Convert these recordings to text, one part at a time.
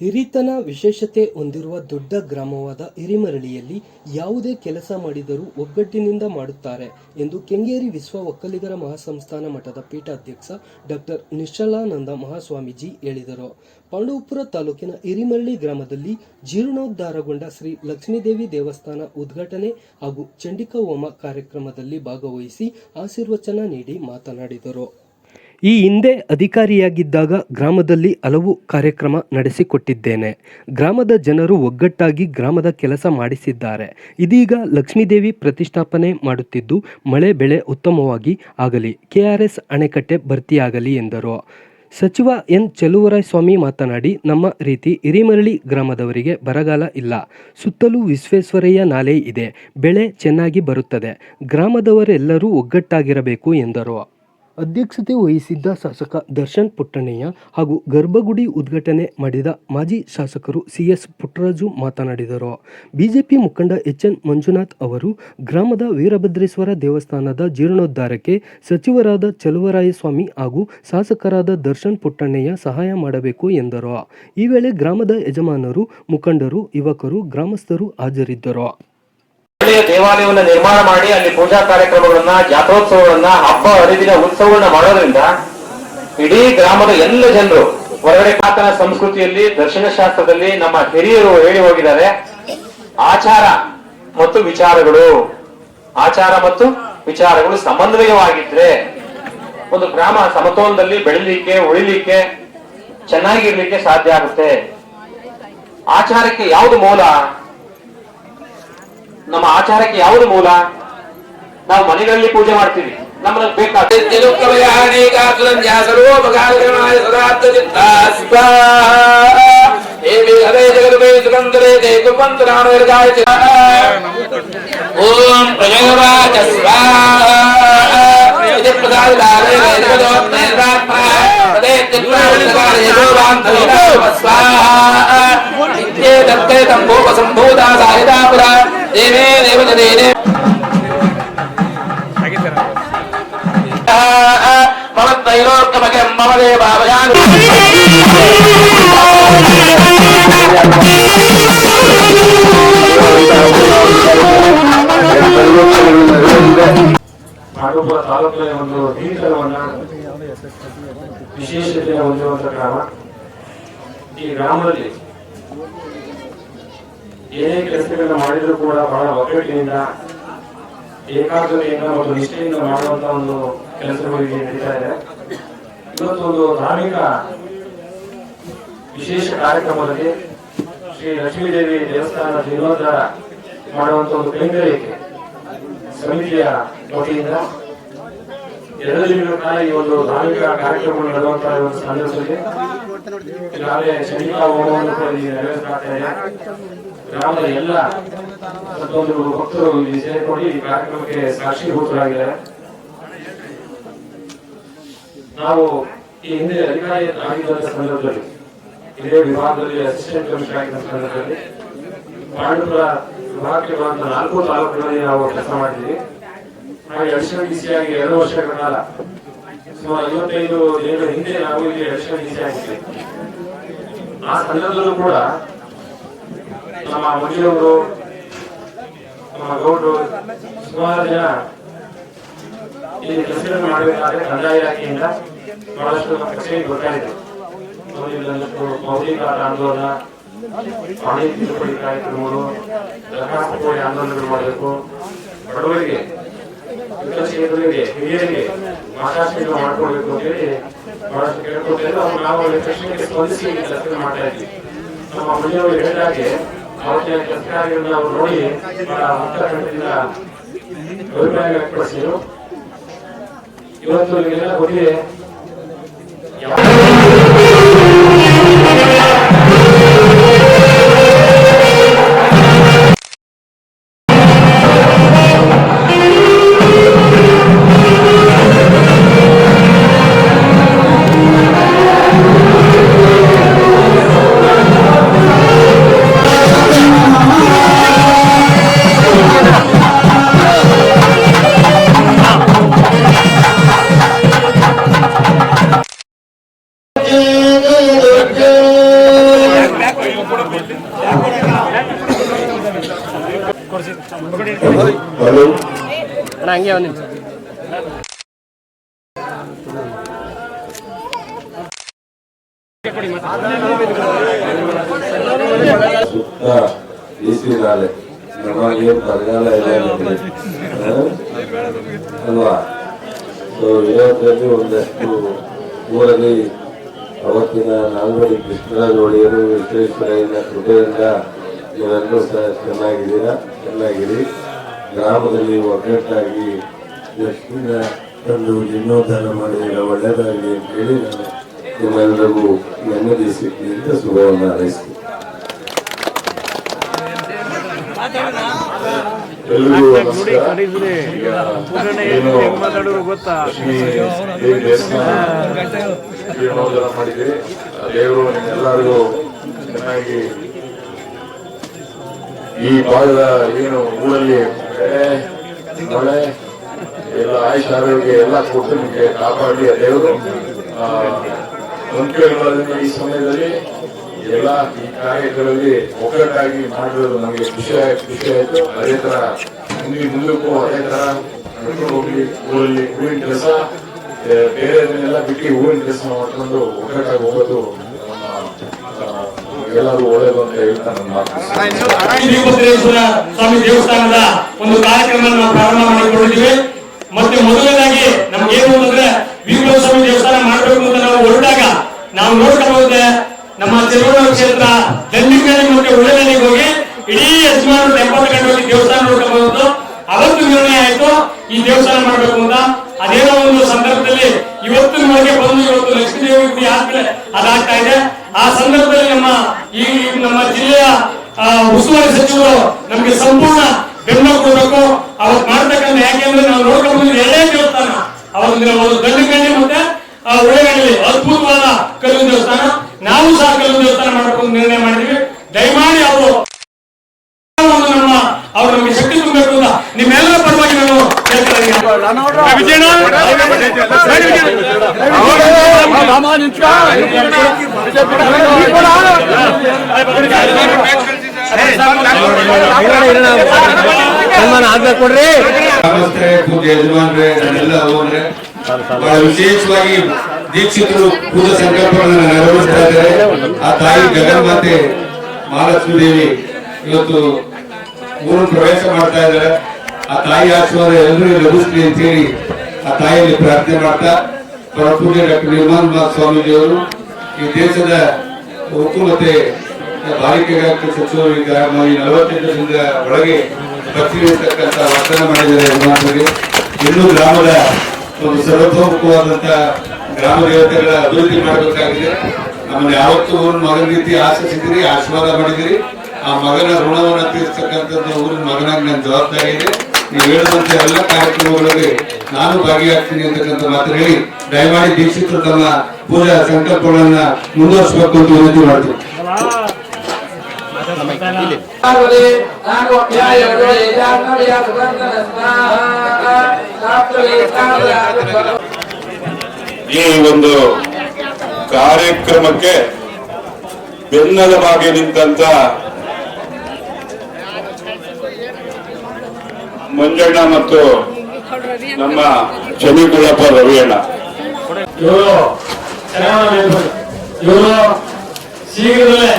ಹಿರಿತನ ವಿಶೇಷತೆ ಹೊಂದಿರುವ ದೊಡ್ಡ ಗ್ರಾಮವಾದ ಹಿರಿಮರಳಿಯಲ್ಲಿ ಯಾವುದೇ ಕೆಲಸ ಮಾಡಿದರೂ ಒಗ್ಗಟ್ಟಿನಿಂದ ಮಾಡುತ್ತಾರೆ ಎಂದು ಕೆಂಗೇರಿ ವಿಶ್ವ ಒಕ್ಕಲಿಗರ ಮಹಾಸಂಸ್ಥಾನ ಮಠದ ಪೀಠಾಧ್ಯಕ್ಷ ಡಾಕ್ಟರ್ ನಿಶ್ಚಲಾನಂದ ಮಹಾಸ್ವಾಮೀಜಿ ಹೇಳಿದರು. ಪಾಂಡವಪುರ ತಾಲೂಕಿನ ಹಿರಿಮರಳಿ ಗ್ರಾಮದಲ್ಲಿ ಜೀರ್ಣೋದ್ಧಾರಗೊಂಡ ಶ್ರೀ ಲಕ್ಷ್ಮೀದೇವಿ ದೇವಸ್ಥಾನ ಉದ್ಘಾಟನೆ ಹಾಗೂ ಚಂಡಿಕಾ ಹೋಮ ಕಾರ್ಯಕ್ರಮದಲ್ಲಿ ಭಾಗವಹಿಸಿ ಆಶೀರ್ವಚನ ನೀಡಿ ಮಾತನಾಡಿದರು. ಈ ಹಿಂದೆ ಅಧಿಕಾರಿಯಾಗಿದ್ದಾಗ ಗ್ರಾಮದಲ್ಲಿ ಹಲವು ಕಾರ್ಯಕ್ರಮ ನಡೆಸಿಕೊಟ್ಟಿದ್ದೇನೆ. ಗ್ರಾಮದ ಜನರು ಒಗ್ಗಟ್ಟಾಗಿ ಗ್ರಾಮದ ಕೆಲಸ ಮಾಡಿಸಿದ್ದಾರೆ. ಇದೀಗ ಲಕ್ಷ್ಮೀದೇವಿ ಪ್ರತಿಷ್ಠಾಪನೆ ಮಾಡುತ್ತಿದ್ದು, ಮಳೆ ಬೆಳೆ ಉತ್ತಮವಾಗಿ ಆಗಲಿ, ಕೆಆರ್ಎಸ್ ಅಣೆಕಟ್ಟೆ ಭರ್ತಿಯಾಗಲಿ ಎಂದರು. ಸಚಿವ ಎನ್. ಸ್ವಾಮಿ ಮಾತನಾಡಿ, ನಮ್ಮ ರೀತಿ ಹಿರಿಮರಳಿ ಗ್ರಾಮದವರಿಗೆ ಬರಗಾಲ ಇಲ್ಲ. ಸುತ್ತಲೂ ವಿಶ್ವೇಶ್ವರಯ್ಯ ನಾಲೆ ಇದೆ. ಬೆಳೆ ಚೆನ್ನಾಗಿ ಬರುತ್ತದೆ. ಗ್ರಾಮದವರೆಲ್ಲರೂ ಒಗ್ಗಟ್ಟಾಗಿರಬೇಕು ಎಂದರು. ಅಧ್ಯಕ್ಷತೆ ವಹಿಸಿದ್ದ ಶಾಸಕ ದರ್ಶನ್ ಪುಟ್ಟಣ್ಣಯ್ಯ ಹಾಗೂ ಗರ್ಭಗುಡಿ ಉದ್ಘಾಟನೆ ಮಾಡಿದ ಮಾಜಿ ಶಾಸಕರು ಸಿಎಸ್ ಪುಟ್ಟರಾಜು ಮಾತನಾಡಿದರು. ಬಿಜೆಪಿ ಮುಖಂಡ ಎಚ್ ಎನ್ ಮಂಜುನಾಥ್ ಅವರು ಗ್ರಾಮದ ವೀರಭದ್ರೇಶ್ವರ ದೇವಸ್ಥಾನದ ಜೀರ್ಣೋದ್ಧಾರಕ್ಕೆ ಸಚಿವರಾದ ಚಲುವರಾಯಸ್ವಾಮಿ ಹಾಗೂ ಶಾಸಕರಾದ ದರ್ಶನ್ ಪುಟ್ಟಣ್ಣಯ್ಯ ಸಹಾಯ ಮಾಡಬೇಕು ಎಂದರು. ಈ ವೇಳೆ ಗ್ರಾಮದ ಯಜಮಾನರು, ಮುಖಂಡರು, ಯುವಕರು, ಗ್ರಾಮಸ್ಥರು ಹಾಜರಿದ್ದರು. ಹಳ್ಳಿಯ ದೇವಾಲಯವನ್ನ ನಿರ್ಮಾಣ ಮಾಡಿ ಅಲ್ಲಿ ಪೂಜಾ ಕಾರ್ಯಕ್ರಮಗಳನ್ನ, ಜಾತ್ರೋತ್ಸವಗಳನ್ನ, ಹಬ್ಬ, ಹರಿದಿನ ಉತ್ಸವಗಳನ್ನ ಮಾಡೋದ್ರಿಂದ ಇಡೀ ಗ್ರಾಮದ ಎಲ್ಲ ಜನರು ಹೊರಗಡೆ ಪಾತನ ಸಂಸ್ಕೃತಿಯಲ್ಲಿ ದರ್ಶನ ಶಾಸ್ತ್ರದಲ್ಲಿ ನಮ್ಮ ಹಿರಿಯರು ಹೇಳಿ ಹೋಗಿದ್ದಾರೆ. ಆಚಾರ ಮತ್ತು ವಿಚಾರಗಳು. ಆಚಾರ ಮತ್ತು ವಿಚಾರಗಳು ಸಮನ್ವಯವಾಗಿದ್ರೆ ಒಂದು ಗ್ರಾಮ ಸಮತೋಲನದಲ್ಲಿ ಬೆಳಿಲಿಕ್ಕೆ, ಉಳಿಲಿಕ್ಕೆ, ಚೆನ್ನಾಗಿರ್ಲಿಕ್ಕೆ ಸಾಧ್ಯ ಆಗುತ್ತೆ. ಆಚಾರಕ್ಕೆ ಯಾವುದು ಮೂಲ? ನಮ್ಮ ಆಚಾರಕ್ಕೆ ಯಾವುದು ಮೂಲ? ನಾವು ಮನೆಗಳಲ್ಲಿ ಪೂಜೆ ಮಾಡ್ತೀವಿ. ನಮ್ಮಲ್ಲಿ ಬೇಕಾದ ಓಂ ಪ್ರಯೋಗರಾಜ ಸಂಭೂತಾ ಸಾರಿದಾಪುರ ದೇವೇ ದೇವತೆ ಮಮ ತೈಲೋಕ್ತಮಗೆ ಮಮ ದೇವಾಭಯಾನು ಪಾಂಡವಪುರ ತಾಲೂಕಿನ ಒಂದು ಹಿರಿತನವನ್ನ ವಿಶೇಷತೆಯನ್ನು ಹೊಂದಿರುವಂತಹ ಗ್ರಾಮ. ಈ ಗ್ರಾಮದಲ್ಲಿ ಏನೇ ಕೆಲಸಗಳನ್ನ ಮಾಡಿದ್ರು ಕೂಡ ಬಹಳ ಒಗ್ಗಟ್ಟಿನಿಂದ, ಏಕಾಗ್ರತೆಯಿಂದ ಒಂದು ನಿಷ್ಠೆಯಿಂದ ಮಾಡುವಂತ ಒಂದು ಕೆಲಸಗಳು ಇಲ್ಲಿ ನಡೀತಾ ಇದೆ. ಇವತ್ತು ಒಂದು ಧಾರ್ಮಿಕ ವಿಶೇಷ ಕಾರ್ಯಕ್ರಮದಲ್ಲಿ ಶ್ರೀ ಲಕ್ಷ್ಮೀದೇವಿ ದೇವಸ್ಥಾನ ಜೀರ್ಣೋದ್ಧಾರ ಮಾಡುವಂತ ಒಂದು ಕೈಂಕರ್ಯಕ್ಕೆ ಸಮಿತಿಯ ವತಿಯಿಂದ ಎರಡು ದಿನಗಳ ಕಾಲ ಈ ಒಂದು ಧಾರ್ಮಿಕ ಕಾರ್ಯಕ್ರಮಗಳು ನಡೆಯುವಂತಹ ಒಂದು ಸಂದರ್ಭದಲ್ಲಿ ಈಗಾಗಲೇ ಶನಿವಾರ ಹೋಮವನ್ನು ಕೂಡ ಇಲ್ಲಿ ಇದೆ ಗ್ರಾಮದ ಎಲ್ಲ ಮತ್ತೊಂದು ಭಕ್ತರು ಇಲ್ಲಿ ಸೇರಿಕೊಂಡು ಈ ಕಾರ್ಯಕ್ರಮಕ್ಕೆ ಸಾಕ್ಷೀಭೂತರಾಗಿದ್ದಾರೆ ನಾವು ಈ ಹಿಂದೆ ಅಧಿಕಾರಿ ಆಗಿದ್ದ ಸಂದರ್ಭದಲ್ಲಿ, ಇದೇ ವಿಭಾಗದಲ್ಲಿ ಅಸಿಸ್ಟೆಂಟ್ ಕಮಿಷನರ್ ಆಗಿದ್ದ ಸಂದರ್ಭದಲ್ಲಿ, ಪಾಂಡುಪುರ ವಿಭಾಗಕ್ಕೆ ಬಂದ ನಾಲ್ಕು ತಾಲೂಕುಗಳಲ್ಲಿ ನಾವು ಕೆಲಸ ಮಾಡಿದ್ವಿ. ಹಾಗೆ ಅಡಿಷನಲ್ ಡಿ ಸಿ ಆಗಿ ಎರಡು ವರ್ಷಗಳ ಕಾಲ, ಸುಮಾರು ಐವತ್ತೈದು ದಿನಗಳ ಹಿಂದೆ ನಾವು ಇಲ್ಲಿ ಅಡಿಷನಲ್ ಡಿ ಸಿ ಆಗಿದ್ವಿ. ಆ ಸಂದರ್ಭದಲ್ಲೂ ಕೂಡ ನಮ್ಮ ಮಂಜೂರವರು ನಮ್ಮ ಗೌಡರು ಸುಮಾರು ಜನ ಇಲ್ಲಿ ಕೆಲಸಗಳನ್ನು ಮಾಡಬೇಕಾದ್ರೆ ಕಂದಾಯ ಇಲಾಖೆಯಿಂದ ಬಹಳಷ್ಟು ನಮ್ಮ ಗೊತ್ತಾಗಿದೆ. ಮೌಲಿಕಾಟ ಆಂದೋಲನ ಪಾಣಿ ತಿದ್ದುಪಡಿ ಕಾರ್ಯಕ್ರಮಗಳು ದರಖಾಸ್ತು ಆಂದೋಲನಗಳು ಮಾಡಬೇಕು. ಬಡವರಿಗೆ ವಿಕಲಚೇತನರಿಗೆ ಹಿರಿಯರಿಗೆ ಮಾತಾಶ್ರೀಗಳು ಮಾಡ್ಕೊಳ್ಬೇಕು ಅಂತ ಹೇಳಿ ಬಹಳಷ್ಟು ಕೇಳ್ಕೊಟ್ಟಿದ್ರು ಅವ್ರು ನಾವು ಪ್ರಶ್ನೆಗೆ ಸ್ಪಂದಿಸಿ ಕೆಲಸ ಮಾಡ್ತಾ ಇದ್ವಿ. ನಮ್ಮ ಮನೆಯವರು ಹೇಳಿದಾಗೆ ಅವತ್ತಿನ ಕೆಲಸ ನಾವು ನೋಡಿ ಮುಕ್ತಕಂಠದಿಂದ ಅಭಿಪ್ರಾಯ ವ್ಯಕ್ತಪಡಿಸಿದರು ಇವತ್ತು ನಿಮಗೆಲ್ಲ ಗೊತ್ತಿದೆ ಬರಗಾಲ ಇದೆ ಅಲ್ವಾ? ಸೊ ಇವತ್ತರಲ್ಲಿ ಒಂದಷ್ಟು ಊರಲ್ಲಿ ಅವತ್ತಿನ ನಾಲ್ವಡಿ ಕೃಷ್ಣರಾಜ ಒಡೆಯರು ವಿಶ್ವೇಶ್ವರಯ್ಯನ ಕೃಪೆಯಿಂದ ನೀವೆಲ್ಲರೂ ಸಹ ಚೆನ್ನಾಗಿದ್ದೀರಾ? ಚೆನ್ನಾಗಿರಿ. ಗ್ರಾಮದಲ್ಲಿ ಒಗ್ಗಟ್ಟಾಗಿ ದಕ್ಷಿಣ ತಂದು ಜೀರ್ಣೋದ್ಧಾರ ಮಾಡಿದಾಗ ಒಳ್ಳೆಯದಾಗಲಿ ಅಂತ ಹೇಳಿ ನಾನು ನಿಮ್ಮೆಲ್ಲರಿಗೂ ನೆಮ್ಮದಿ ಸಿಕ್ಕಿ ಅಂತ ಶುಭವನ್ನು ಹಾರೈಸ್ತೀನಿ. ಎಲ್ರಿಗೂ ಜೀರ್ಣೋದ್ಧಾರ ಮಾಡಿದ್ದೀರಿ ದೇವರು ನಿಮ್ಮೆಲ್ಲರಿಗೂ ಚೆನ್ನಾಗಿ ಈ ಭಾಗದ ಏನು ಊರಲ್ಲಿ ಮಳೆ ಎಲ್ಲ ಆಯುಷ ಆರೋಗ್ಯ ಎಲ್ಲ ಕೊಟ್ಟು ನಿಮಗೆ ಕಾಪಾಡಿ ದೇವರು. ಆ, ಈ ಸಮಯದಲ್ಲಿ ಎಲ್ಲ ಈ ಕಾರ್ಯಗಳಲ್ಲಿ ಒಗ್ಗಟ್ಟಾಗಿ ಮಾಡಿರೋದು ನಮಗೆ ಖುಷಿ ಖುಷಿ ಆಯ್ತು. ಅದೇ ತರ ಮುಂದೆ ಮುಂದಕ್ಕೂ ಅದೇ ತರ ಹೋಗ್ಲಿ ಊರಲ್ಲಿ ಹೂವಿನ ಕೆಲಸ ಬೇರೆದನ್ನೆಲ್ಲ ಬಿಟ್ಟು ಹೂವಿನ ಕೆಲಸ ಮಾಡ್ಕೊಂಡು ಒಗ್ಗಟ್ಟಾಗಿ ಹೋಗೋದು ನಮ್ಮ ಎಲ್ಲರೂ ಒಳ್ಳೇದು ಅಂತ ಹೇಳ್ತಾ ನನ್ನ ಸ್ವಾಮಿ ದೇವಸ್ಥಾನದ ಒಂದು ಕಾರ್ಯಕ್ರಮ ನಾವು ಪ್ರಾರಂಭ ಮಾಡಿಕೊಂಡಿದ್ದೀವಿ. ಮತ್ತೆ ಮೊದಲನೇದಾಗಿ ನಮ್ಗೇನು ಅಂದ್ರೆ ವೀರಭದ್ರ ಸ್ವಾಮಿ ದೇವಸ್ಥಾನ ಮಾಡಬೇಕು ಅಂತ ನಾವು ಹೊರಟಾಗ ನಾವು ನೋಡ್ಕೊಂಡ್ರೆ ನಮ್ಮ ತಿರುವಣ ಕ್ಷೇತ್ರ ದಂಡಿಕಳಿ ಮತ್ತೆ ಉಳ್ಳನಳ್ಳಿಗೆ ಹೋಗಿ ಇಡೀ ಯಜಮಾನರು ಟೆಂಪಲ್ ಕಂಡು ದೇವಸ್ಥಾನ ನೋಡ್ಕೊಂಡು ಅವತ್ತು ನಿರ್ಣಯ ಆಯ್ತು ಈ ದೇವಸ್ಥಾನ ಮಾಡಬೇಕು ಅಂತ. ಅದೇನೋ ಒಂದು ಸಂದರ್ಭದಲ್ಲಿ ಇವತ್ತು ನಮಗೆ ಬಂದು ಇವತ್ತು ಲಕ್ಷ್ಮೀ ದೇವಿ ಗುಡಿ ಆದ್ಮೇಲೆ ಅದಾಗ್ತಾ ಇದೆ. ಆ ಸಂದರ್ಭದಲ್ಲಿ ನಮ್ಮ ಈ ನಮ್ಮ ಜಿಲ್ಲೆಯ ಉಸ್ತುವಾರಿ ಸಚಿವರು ನಮಗೆ ಸಂಪೂರ್ಣ ಬೆಂಬಲ ಕೊಡಬೇಕು ಅವತ್ತು ಮಾಡ್ತಕ್ಕಂಥ ಯಾಕೆಂದ್ರೆ ನಾವು ನೋಡ್ಕೊಂಡು ಬಂದಿದ್ದು ಎರಡೇ ದೇವಸ್ಥಾನ ಅವತ್ತು ಒಂದು ದಂಡಕಂಡಿ ಮತ್ತೆ ಆ, ಉಳೆಗಂಡಿ ಅದ್ಭುತವಾದ ಕಲ್ಲಿನ ದೇವಸ್ಥಾನ ನಾವು ಸಹ ಕಲ್ಲಿನ ದೇವಸ್ಥಾನ ಮಾಡಬೇಕು ಅಂತ ನಿರ್ಣಯ ಮಾಡಿದ್ವಿ ದಯಮಾಡಿ ಅವರು ಒಂದು ನಮ್ಮ ಅವ್ರು ನಮಗೆ ಶಕ್ತಿ ತುಂಬಬೇಕು ಅಂತ ನಿಮ್ಮೆಲ್ಲರ ಪರವಾಗಿ ನಾನು ಕೇಳ್ತಾ ಇದ್ದೀನಿ. ಸನ್ಮಾನ ಆಗ್ಬೇಕು ಕೊಡ್ರಿ. ಯಜಮಾನ್ರೆ ಬಹಳ ವಿಶೇಷವಾಗಿ ದೀಕ್ಷಿತರು ಪೂಜಾ ಸಂಕಲ್ಪಗಳನ್ನು ನೆರವೇರಿಸ್ತಾ ಇದ್ದಾರೆ. ಆ ತಾಯಿ ಜಗನ್ಮಾತೆ ಮಹಾಲಕ್ಷ್ಮೀ ದೇವಿ ಇವತ್ತು ಊರು ಪ್ರವೇಶ ಮಾಡ್ತಾ ಇದ್ದಾರೆ. ಆ ತಾಯಿ ಆಶೀರ್ವಾದ ಎಲ್ಲರೂ ಲಭಿಸ್ಲಿ ಅಂತ ಹೇಳಿ ಆ ತಾಯಿಯಲ್ಲಿ ಪ್ರಾರ್ಥನೆ ಮಾಡ್ತಾ ಪೂಜ್ಯ ಡಾಕ್ಟರ್ ನಿರ್ಮಲ ಸ್ವಾಮೀಜಿಯವರು ಈ ದೇಶದ ಉಕ್ಕು ಮತ್ತೆ ಬಾಲಿಕೆಗಳ ಸಚಿವರು ಈಗ ನಲವತ್ತೆಂಟರಿಂದ ಒಳಗೆ ಭಕ್ತಿರ್ತಕ್ಕಂಥ ವಾಗ್ದಾನ ಮಾಡಿದ್ದಾರೆ ಕರ್ನಾಟಕಕ್ಕೆ ಇನ್ನೂ ಗ್ರಾಮದ ಒಂದು ಸರ್ವತೋಮುಖವಾದಂತಹ ಗ್ರಾಮ ದೇವತೆಗಳ ಅಭಿವೃದ್ಧಿ ಮಾಡಬೇಕಾಗಿದೆ. ನಮ್ಮನ್ನು ಯಾವತ್ತೂ ಮಗನ ರೀತಿ ಆಶಿಸಿದಿರಿ, ಆಶೀರ್ವಾದ ಮಾಡಿದಿರಿ. ಆ ಮಗನ ಋಣವನ್ನು ತೀರಿಸ್ತಕ್ಕಂಥದ್ದು ಊರಿನ ಮಗನಾಗಿ ನನ್ನ ಜವಾಬ್ದಾರಿ ಇದೆ. ನೀವು ಹೇಳಿದಂತ ಎಲ್ಲ ಕಾರ್ಯಕ್ರಮಗಳಲ್ಲಿ ನಾನು ಭಾಗಿಯಾಗ್ತೀನಿ ಅಂತಕ್ಕಂಥ ಮಾತು ಹೇಳಿ ದಯಮಾಡಿ ದೀಕ್ಷಿತರು ತಮ್ಮ ಪೂಜಾ ಸಂಕಲ್ಪಗಳನ್ನ ಮುಂದುವರಿಸಬೇಕು ಅಂತ ವಿನಂತಿ ಮಾಡ್ತೀನಿ. ಈ ಒಂದು ಕಾರ್ಯಕ್ರಮಕ್ಕೆ ಬೆನ್ನೆಲುಬಾಗಿ ನಿಂತಂತ ಮಂಜಣ್ಣ ಮತ್ತು ನಮ್ಮ ಶಮಿಗುಳಪ್ಪ ರವಿಯಣ್ಣ. ಇವರು ಇವರು ಶೀಘ್ರದಲ್ಲೇ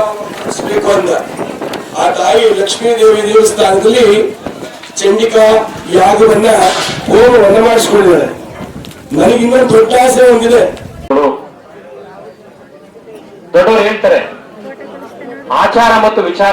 ಮಾಡಿಸ್ಬೇಕು ಆ ತಾಯಿ ಲಕ್ಷ್ಮೀದೇವಿ ದೇವಸ್ಥಾನದಲ್ಲಿ ಚಂಡಿಕಾ, ಯಾಗವನ್ನ ಹೋಮವನ್ನ ಮಾಡಿಸ್ಕೊಂಡಿದ್ದಾರೆ ನನಗೆ ಇನ್ನೊಂದು ದೊಡ್ಡ ಆಸೆ ಹೊಂದಿದೆ ದೊಡ್ಡವರು ಹೇಳ್ತಾರೆ, ಆಚಾರ ಮತ್ತು ವಿಚಾರ